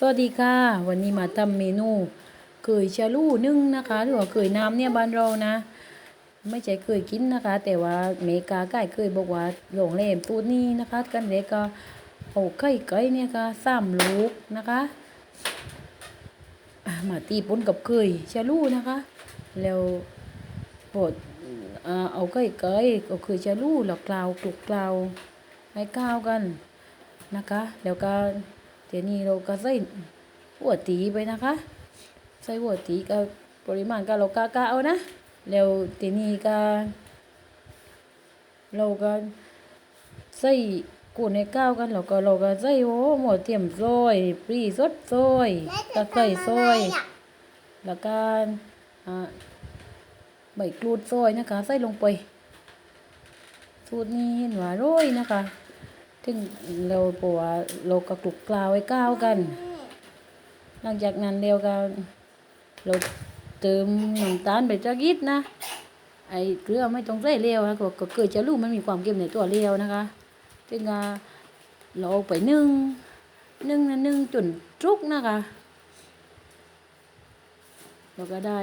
สวัสดีค่ะ วันนี้มาทำเมนูเคยชะลู่นึ่งนะคะหรือว่าเคยน้ำเนี่ยบ้านเรานะ ไม่ใช่เคยกินนะคะ แต่ว่าเมกาใกล้เคยบอกว่าโรงแรมตัวนี้นะคะ กันเด็กก็เอาไข่ไก่เนี่ยก็สามลูกนะคะมาตีปนกับเคยชะลู่นะคะ แล้วปดเอาไก่ไก่เอาเคยชะลู่แล้วกลาวกลุกกลาวให้ก้าวกันนะคะ แล้วก็ เดี๋ยวนี้เราก็ใส่หัวตีไปนะคะ ใส่หัวตีก็ปริมาณก็เรากะเอานะ แล้วทีนี้ก็เราก็ใส่กูในก้าวกันแล้วก็เราก็ใส่โอ้หมดเตรียมซอยปรีสดซอยตะไคร้ซอยแล้วก็อ่าใบกรูดซอยนะคะ ใส่ลงไปสูตรนี้เห็นว่าร่อยนะคะ ถึงเราปัวาเราก็กลุกกลาวไว้ก้าวกัน หลังจากนั้นเดียวก็เราเติมน้ำตาลไปจักยิดนะไอ้เกลือไม่ต้องใส่เลียวนะก็ก็เกิดจะรู้มันมีความเค็มในตัวเลียวนะคะถึงอ่าเราเอาไปนึ่งนึ่งนะนึ่งจนจุกนะคะเราก็ได้